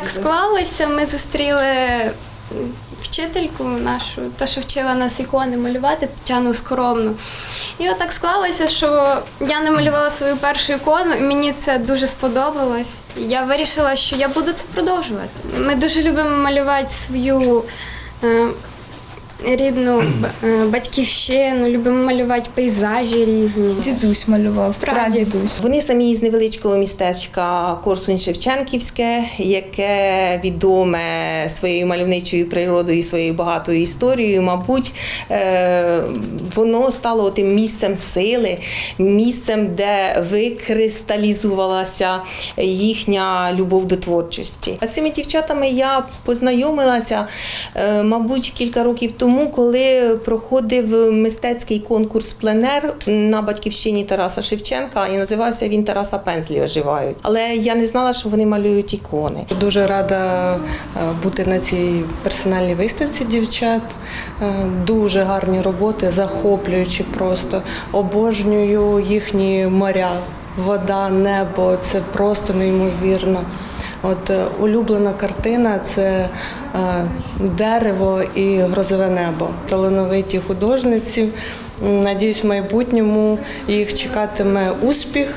так склалося. Ми зустріли вчительку нашу, та що вчила нас ікони малювати, Тетяну Скоромну. І отак склалося, що я намалювала свою першу ікону, і мені це дуже сподобалось. Я вирішила, що я буду це продовжувати. Ми дуже любимо малювати свою. Рідну е, батьківщину, любимо малювати пейзажі різні. Дідусь малював, прадідусь. Вони самі з невеличкого містечка Корсунь Шевченківське, яке відоме своєю мальовничою природою, своєю багатою історією. Мабуть, е, воно стало тим місцем сили, місцем, де викристалізувалася їхня любов до творчості. А з цими дівчатами я познайомилася, е, мабуть, кілька років тому, коли проходив мистецький конкурс пленер на батьківщині Тараса Шевченка, і називався він Тараса Пензлі оживають. Але я не знала, що вони малюють ікони. Дуже рада е, бути на цій персональній виставці дівчат. Е, Дуже гарні роботи, захоплюючі просто. Обожнюю їхні моря, вода, небо. Це просто неймовірно. От е, улюблена картина це е, дерево і грозове небо. Талановиті художниці. Надіюсь, в майбутньому їх чекатиме успіх